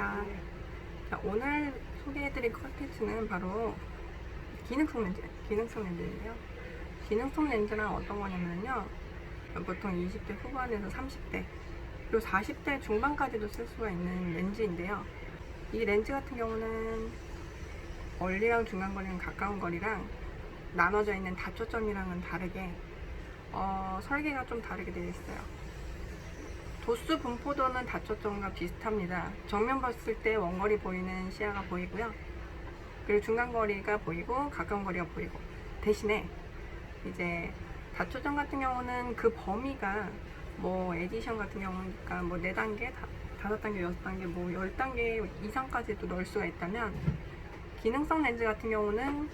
반갑습니다. 자, 오늘 소개해드릴 컨텐츠는 바로 기능성 렌즈, 기능성 렌즈인데요. 기능성 렌즈란 어떤 거냐면요. 보통 20대 후반에서 30대, 그리고 40대 중반까지도 쓸 수가 있는 렌즈인데요. 이 렌즈 같은 경우는 멀리랑 중간 거리랑 가까운 거리랑 나눠져 있는 다초점이랑은 다르게 어, 설계가 좀 다르게 되어 있어요. 도수 분포도는 다초점과 비슷합니다. 정면 봤을 때 원거리 보이는 시야가 보이고요. 그리고 중간 거리가 보이고 가까운 거리가 보이고 대신에 이제 다초점 같은 경우는 그 범위가 뭐 에디션 같은 경우니까 뭐 4단계, 5단계, 6단계, 뭐 10단계 이상까지도 넣을 수가 있다면 기능성 렌즈 같은 경우는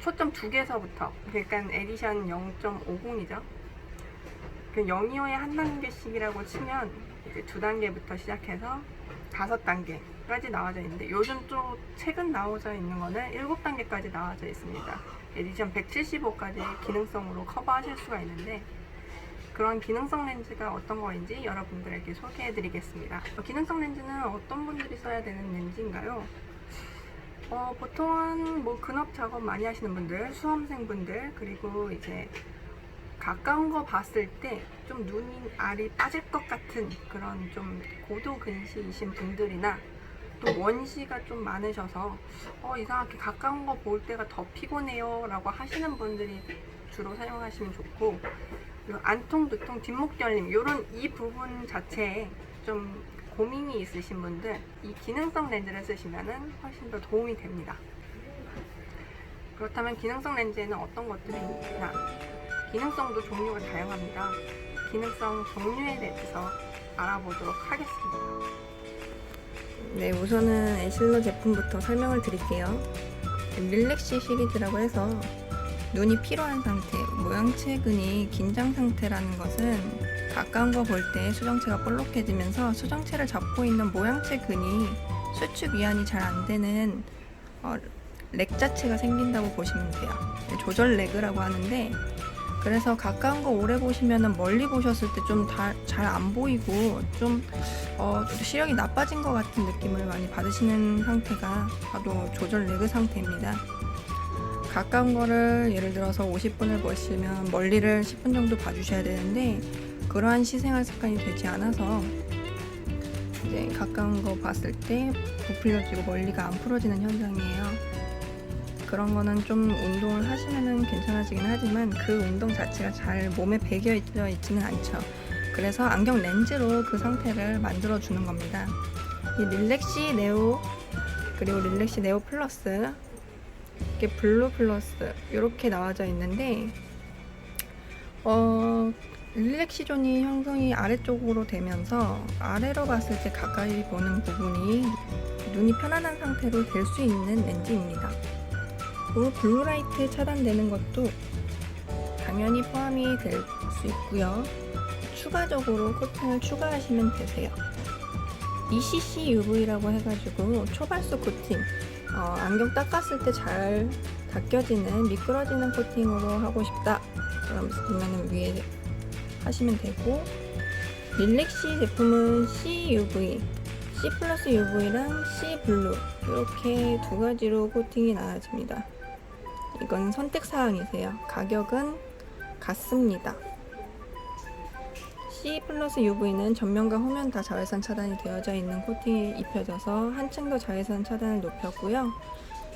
초점 두 개서부터 그러니까 에디션 0.50이죠. 그 0이어의 한 단계씩이라고 치면 이제 두 단계부터 시작해서 다섯 단계까지 나와져 있는데 요즘 또 최근 나와져 있는 거는 일곱 단계까지 나와져 있습니다. 에디션 175까지 기능성으로 커버하실 수가 있는데 그런 기능성 렌즈가 어떤 거인지 여러분들에게 소개해 드리겠습니다. 기능성 렌즈는 어떤 분들이 써야 되는 렌즈인가요? 어, 보통은 뭐 근업 작업 많이 하시는 분들, 수험생분들, 그리고 이제 가까운 거 봤을 때 좀 눈이 알이 빠질 것 같은 그런 좀 고도 근시이신 분들이나 또 원시가 좀 많으셔서 어, 이상하게 가까운 거 볼 때가 더 피곤해요 라고 하시는 분들이 주로 사용하시면 좋고 안통, 두통, 뒷목 결림 이런 이 부분 자체에 좀 고민이 있으신 분들 이 기능성 렌즈를 쓰시면 훨씬 더 도움이 됩니다. 그렇다면 기능성 렌즈에는 어떤 것들이 있나? 기능성도 종류가 다양합니다. 기능성 종류에 대해서 알아보도록 하겠습니다. 네, 우선은 애실로 제품부터 설명을 드릴게요. 릴렉시 시리즈라고 해서 눈이 피로한 상태, 모양체근이 긴장 상태라는 것은 가까운 거 볼 때 수정체가 볼록해지면서 수정체를 잡고 있는 모양체 근이 수축 이완이 잘 안 되는 어, 렉 자체가 생긴다고 보시면 돼요. 조절 레그라고 하는데 그래서 가까운 거 오래 보시면 멀리 보셨을 때 좀 잘 안 보이고 좀 어, 시력이 나빠진 것 같은 느낌을 많이 받으시는 상태가 바로 조절 레그 상태입니다. 가까운 거를 예를 들어서 50분을 보시면 멀리를 10분 정도 봐주셔야 되는데 그러한 시생활 습관이 되지 않아서 이제 가까운 거 봤을 때 부풀려지고 멀리가 안 풀어지는 현상이에요. 그런 거는 좀 운동을 하시면은 괜찮아지긴 하지만 그 운동 자체가 잘 몸에 배겨 있져 있지는 않죠. 그래서 안경 렌즈로 그 상태를 만들어 주는 겁니다. 이 릴렉시 네오 그리고 릴렉시 네오 플러스 이렇게 블루 플러스 이렇게 나와져 있는데 어 릴렉시 존이 형성이 아래쪽으로 되면서 아래로 봤을 때 가까이 보는 부분이 눈이 편안한 상태로 될 수 있는 렌즈입니다. 그리고 블루 라이트 차단되는 것도 당연히 포함이 될 수 있고요. 추가적으로 코팅을 추가하시면 되세요. ECC UV라고 해가지고 초발수 코팅, 어, 안경 닦았을 때 잘 닦여지는 미끄러지는 코팅으로 하고 싶다. 그러면 위에 하시면 되고 릴렉시 제품은 CUV, C 플러스 UV랑 C 블루 이렇게 두 가지로 코팅이 나눠집니다. 이건 선택 사항이세요. 가격은 같습니다. C 플러스 UV는 전면과 후면 다 자외선 차단이 되어져 있는 코팅이 입혀져서 한층 더 자외선 차단을 높였고요.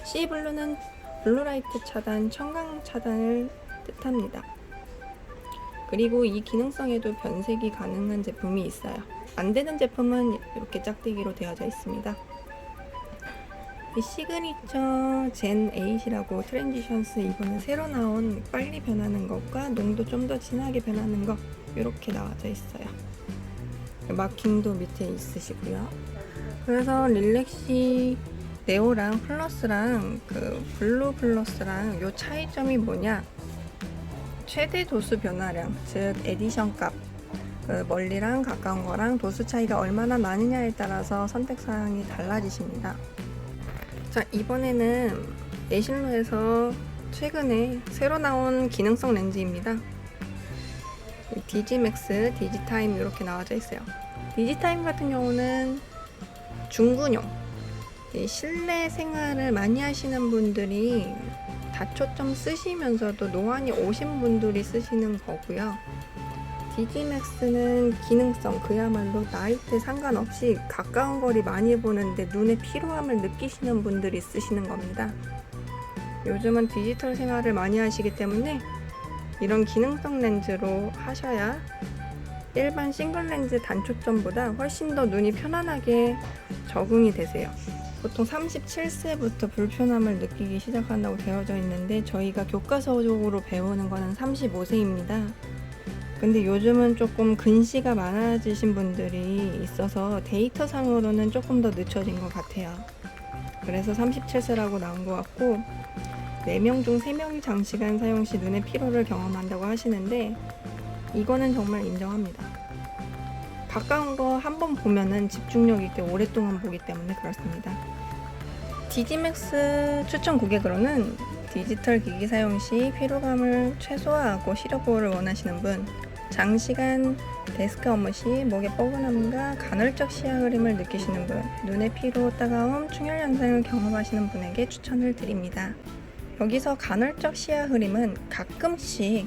C 블루는 블루라이트 차단, 청강 차단을 뜻합니다. 그리고 이 기능성에도 변색이 가능한 제품이 있어요. 안 되는 제품은 이렇게 짝대기로 되어져 있습니다. 이 시그니처 젠 8이라고 트랜지션스 이번에 새로 나온 빨리 변하는 것과 농도 좀 더 진하게 변하는 것 이렇게 나와져 있어요. 마킹도 밑에 있으시고요. 그래서 릴렉시 네오랑 플러스랑 그 블루 플러스랑 요 차이점이 뭐냐? 최대 도수 변화량, 즉 에디션 값, 그 멀리랑 가까운 거랑 도수 차이가 얼마나 나느냐에 따라서 선택 사항이 달라지십니다. 자, 이번에는 예실로에서 최근에 새로 나온 기능성 렌즈입니다. 디지맥스, 디지타임 이렇게 나와져 있어요. 디지타임 같은 경우는 중군용 이 실내 생활을 많이 하시는 분들이 다초점 쓰시면서도 노안이 오신 분들이 쓰시는 거고요. 디지맥스는 기능성 그야말로 나이대 상관없이 가까운 거리 많이 보는데 눈의 피로함을 느끼시는 분들이 쓰시는 겁니다. 요즘은 디지털 생활을 많이 하시기 때문에 이런 기능성 렌즈로 하셔야 일반 싱글 렌즈 단초점보다 훨씬 더 눈이 편안하게 적응이 되세요. 보통 37세부터 불편함을 느끼기 시작한다고 되어져 있는데 저희가 교과서적으로 배우는 거는 35세입니다. 근데 요즘은 조금 근시가 많아지신 분들이 있어서 데이터 상으로는 조금 더 늦춰진 것 같아요. 그래서 37세라고 나온 것 같고 4명 중 3명이 장시간 사용 시 눈의 피로를 경험한다고 하시는데 이거는 정말 인정합니다. 가까운 거 한 번 보면은 집중력 있게 오랫동안 보기 때문에 그렇습니다. 디지맥스 추천 고객으로는 디지털 기기 사용 시 피로감을 최소화하고 시력 보호를 원하시는 분, 장시간 데스크 업무 시 목의 뻐근함과 간헐적 시야 흐림을 느끼시는 분, 눈의 피로, 따가움, 충혈 현상을 경험하시는 분에게 추천을 드립니다. 여기서 간헐적 시야 흐림은 가끔씩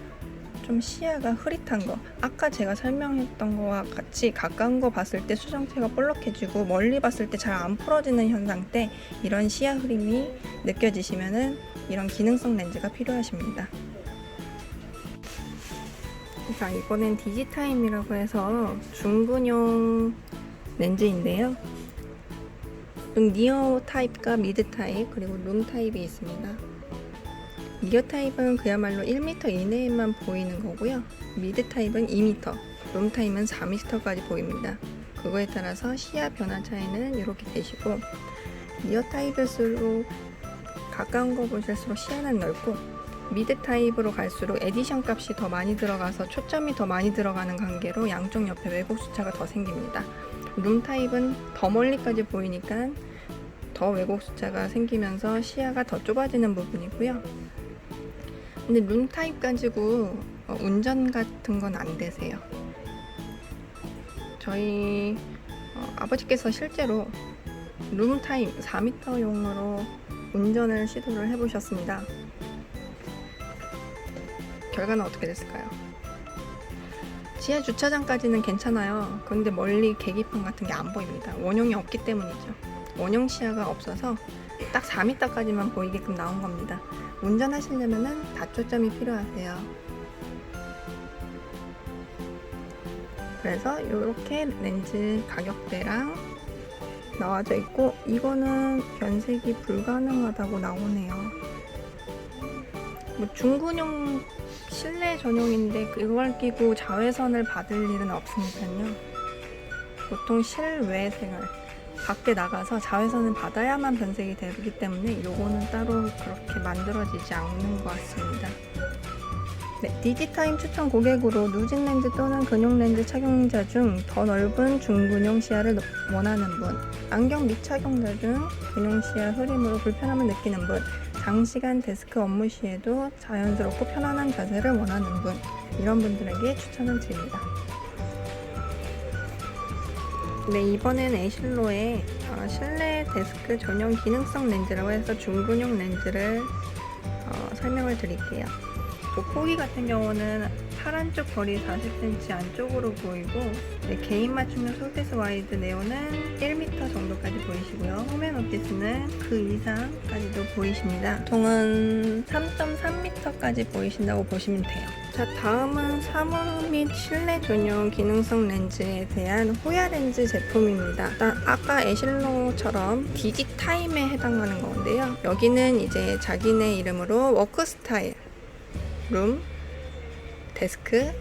좀 시야가 흐릿한 거 아까 제가 설명했던 거와 같이 가까운 거 봤을 때 수정체가 볼록해지고 멀리 봤을 때 잘 안 풀어지는 현상 때 이런 시야 흐림이 느껴지시면은 이런 기능성 렌즈가 필요하십니다. 자 이거는 디지타임이라고 해서 중근용 렌즈인데요. 좀 니어 타입과 미드 타입 그리고 룸 타입이 있습니다. 니어 타입은 그야말로 1m 이내에만 보이는 거고요. 미드 타입은 2m, 룸 타입은 4m까지 보입니다. 그거에 따라서 시야 변화 차이는 이렇게 되시고 니어 타입일수록 가까운 거 보실수록 시야는 넓고 미드 타입으로 갈수록 에디션 값이 더 많이 들어가서 초점이 더 많이 들어가는 관계로 양쪽 옆에 왜곡 수차가 더 생깁니다. 룸 타입은 더 멀리까지 보이니까 더 왜곡 수차가 생기면서 시야가 더 좁아지는 부분이고요. 근데 룸 타입 가지고 어, 운전 같은 건 안 되세요. 저희 어, 아버지께서 실제로 룸 타입 4m용으로 운전을 시도를 해보셨습니다. 결과는 어떻게 됐을까요? 지하 주차장까지는 괜찮아요. 그런데 멀리 계기판 같은 게 안 보입니다. 원형이 없기 때문이죠. 원형 시야가 없어서 딱 4m까지만 보이게끔 나온 겁니다. 운전하시려면은 다초점이 필요하세요. 그래서 이렇게 렌즈 가격대랑 나와져 있고 이거는 변색이 불가능하다고 나오네요. 뭐 중군용 실내 전용인데 그걸 끼고 자외선을 받을 일은 없으니까요. 보통 실외 생활 밖에 나가서 자외선을 받아야만 변색이 되기 때문에 요거는 따로 그렇게 만들어지지 않는 것 같습니다. 네, 디지타임 추천 고객으로 누진 렌즈 또는 근용 렌즈 착용자 중 더 넓은 중근용 시야를 원하는 분, 안경 미착용자 중 근용 시야 흐림으로 불편함을 느끼는 분, 장시간 데스크 업무 시에도 자연스럽고 편안한 자세를 원하는 분, 이런 분들에게 추천을 드립니다. 네, 이번엔 에실로의 어, 실내 데스크 전용 기능성 렌즈라고 해서 중근용 렌즈를 어, 설명을 드릴게요. 돋보기 같은 경우는 팔 안쪽 거리 40cm 안쪽으로 보이고 네, 개인 맞춤용 솔티스 와이드 네오는 1m 정도까지 보이시고요. 홈앤 오피스는 그 이상까지도 보이십니다. 보통은 3.3m까지 보이신다고 보시면 돼요. 자 다음은 사무 및 실내 전용 기능성 렌즈에 대한 호야 렌즈 제품입니다. 일단 아까 에실로처럼 디지타임에 해당하는 건데요. 여기는 이제 자기네 이름으로 워크 스타일 룸, 데스크,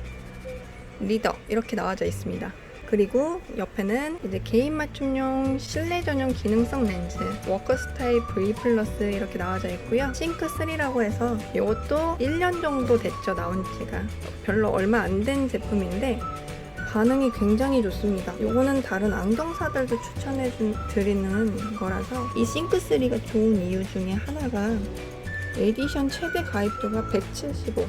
리더 이렇게 나와져 있습니다. 그리고 옆에는 이제 개인 맞춤용 실내 전용 기능성 렌즈 워커 스타일 V 플러스 이렇게 나와져 있고요. 싱크 3라고 해서 이것도 1년 정도 됐죠 나온 지가 별로 얼마 안 된 제품인데 반응이 굉장히 좋습니다. 이거는 다른 안경사들도 추천해 준, 드리는 거라서 이 싱크 3가 좋은 이유 중에 하나가 에디션 최대 가입도가 175.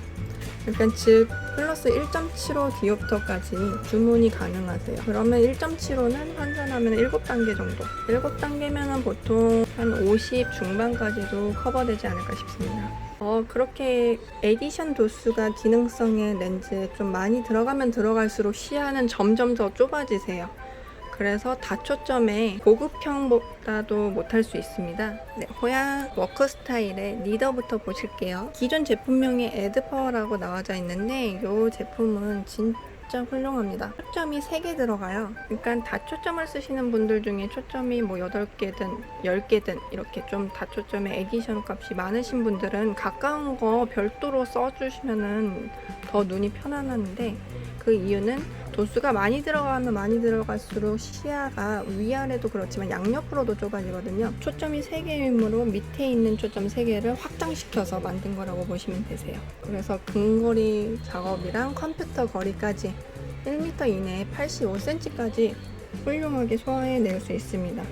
그러니까 즉 플러스 1.75 디옵터까지 주문이 가능하세요. 그러면 1.75는 환산하면 7단계 정도. 7단계면은 보통 한 50 중반까지도 커버되지 않을까 싶습니다. 어, 그렇게 에디션 도수가 기능성의 렌즈에 좀 많이 들어가면 들어갈수록 시야는 점점 더 좁아지세요. 그래서 다초점에 고급형보다도 못할 수 있습니다. 네, 호야 워크 스타일의 리더부터 보실게요. 기존 제품명이 에드파워라고 나와져 있는데 이 제품은 진짜 훌륭합니다. 초점이 3개 들어가요. 그러니까 다초점을 쓰시는 분들 중에 초점이 뭐 8개든 10개든 이렇게 좀 다초점의 에디션 값이 많으신 분들은 가까운 거 별도로 써주시면은 더 눈이 편안한데 그 이유는 도수가 많이 들어가면 많이 들어갈수록 시야가 위아래도 그렇지만 양옆으로도 좁아지거든요. 초점이 3개이므로 밑에 있는 초점 3개를 확장시켜서 만든 거라고 보시면 되세요. 그래서 근거리 작업이랑 컴퓨터 거리까지 1m 이내에 85cm까지 훌륭하게 소화해낼 수 있습니다.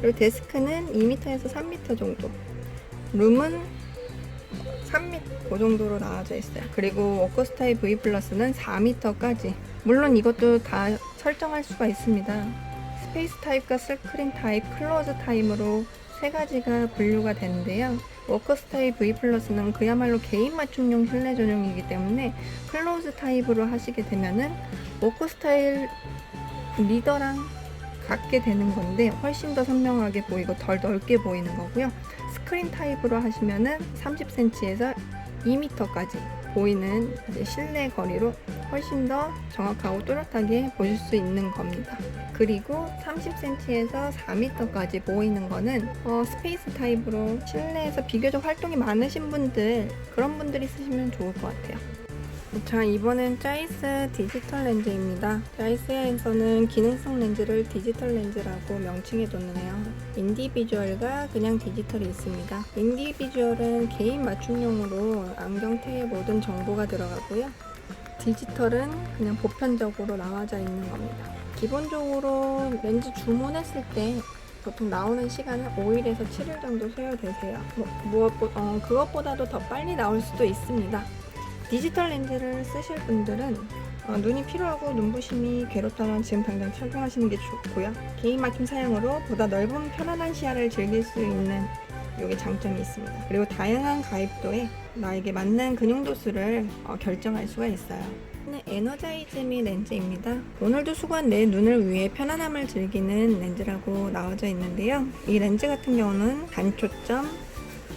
그리고 데스크는 2m에서 3m 정도. 룸은 3m 그 정도로 나와져 있어요. 그리고 워커스타일 V 플러스는 4m까지. 물론 이것도 다 설정할 수가 있습니다. 스페이스 타입과 스크린 타입, 클로즈 타입으로 세 가지가 분류가 되는데요. 워커스타일 V 플러스는 그야말로 개인 맞춤용 실내 전용이기 때문에 클로즈 타입으로 하시게 되면은 워커 스타일 리더랑 같게 되는 건데 훨씬 더 선명하게 보이고 덜 넓게 보이는 거고요. 스크린 타입으로 하시면은 30cm에서 2m까지 보이는 실내 거리로 훨씬 더 정확하고 또렷하게 보실 수 있는 겁니다. 그리고 30cm에서 4m까지 보이는 거는 어, 스페이스 타입으로 실내에서 비교적 활동이 많으신 분들 그런 분들이 쓰시면 좋을 것 같아요. 자 이번엔 짜이스 디지털 렌즈입니다. 짜이스에서는 기능성 렌즈를 디지털 렌즈라고 명칭해뒀네요. 인디비주얼과 그냥 디지털이 있습니다. 인디비주얼은 개인 맞춤용으로 안경테에 모든 정보가 들어가고요. 디지털은 그냥 보편적으로 나와져 있는 겁니다. 기본적으로 렌즈 주문했을 때 보통 나오는 시간은 5일에서 7일 정도 소요되세요. 뭐, 무엇보, 어, 그것보다도 더 빨리 나올 수도 있습니다. 디지털 렌즈를 쓰실 분들은 어, 눈이 피로하고 눈부심이 괴롭다면 지금 당장 착용하시는 게 좋고요. 개인 맞춤 사용으로 보다 넓은 편안한 시야를 즐길 수 있는 이게 장점이 있습니다. 그리고 다양한 가입도에 나에게 맞는 근용 도수를 어, 결정할 수가 있어요. 는 에너자이즈미 렌즈입니다. 오늘도 수고한 내 눈을 위해 편안함을 즐기는 렌즈라고 나와져 있는데요. 이 렌즈 같은 경우는 단초점,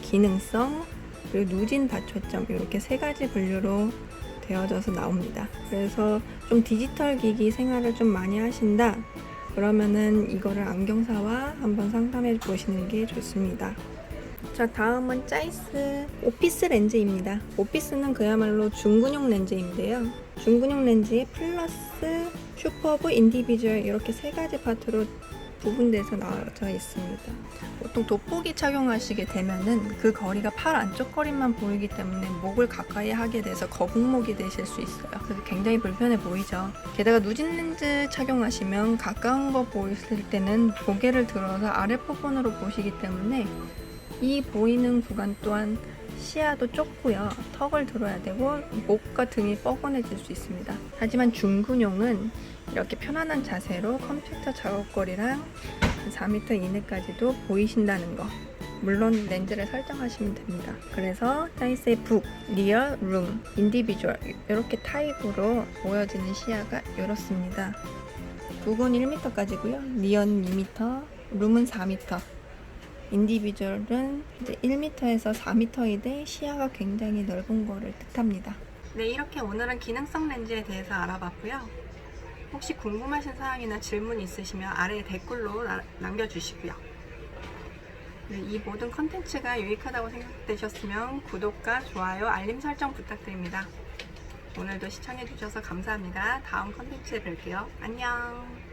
기능성, 그리고 누진 다초점 이렇게 세 가지 분류로 되어져서 나옵니다. 그래서 좀 디지털 기기 생활을 좀 많이 하신다. 그러면은 이거를 안경사와 한번 상담해 보시는 게 좋습니다. 자, 다음은 짜이스 오피스 렌즈입니다. 오피스는 그야말로 중근용 렌즈인데요. 중근용 렌즈에 플러스, 슈퍼브, 인디비주얼 이렇게 세 가지 파트로 구분돼서 나와져 있습니다. 보통 돋보기 착용하시게 되면은 그 거리가 팔 안쪽 거리만 보이기 때문에 목을 가까이 하게 돼서 거북목이 되실 수 있어요. 그래서 굉장히 불편해 보이죠. 게다가 누진 렌즈 착용하시면 가까운 거 보실 때는 고개를 들어서 아랫 부분으로 보시기 때문에 이 보이는 구간 또한 시야도 좁고요. 턱을 들어야 되고 목과 등이 뻐근해질 수 있습니다. 하지만 중근용은 이렇게 편안한 자세로 컴퓨터 작업거리랑 4m 이내까지도 보이신다는 거. 물론 렌즈를 설정하시면 됩니다. 그래서 사이즈의 북, 리얼, 룸, 인디비주얼 이렇게 타입으로 보여지는 시야가 이렇습니다. 북은 1m까지고요. 리얼은 2m, 룸은 4m. 인디비주얼은 이제 1m에서 4m이되 시야가 굉장히 넓은 거를 뜻합니다. 네, 이렇게 오늘은 기능성 렌즈에 대해서 알아봤고요. 혹시 궁금하신 사항이나 질문 있으시면 아래 댓글로 나- 남겨주시고요. 네, 이 모든 컨텐츠가 유익하다고 생각되셨으면 구독과 좋아요, 알림 설정 부탁드립니다. 오늘도 시청해주셔서 감사합니다. 다음 컨텐츠에 뵐게요. 안녕.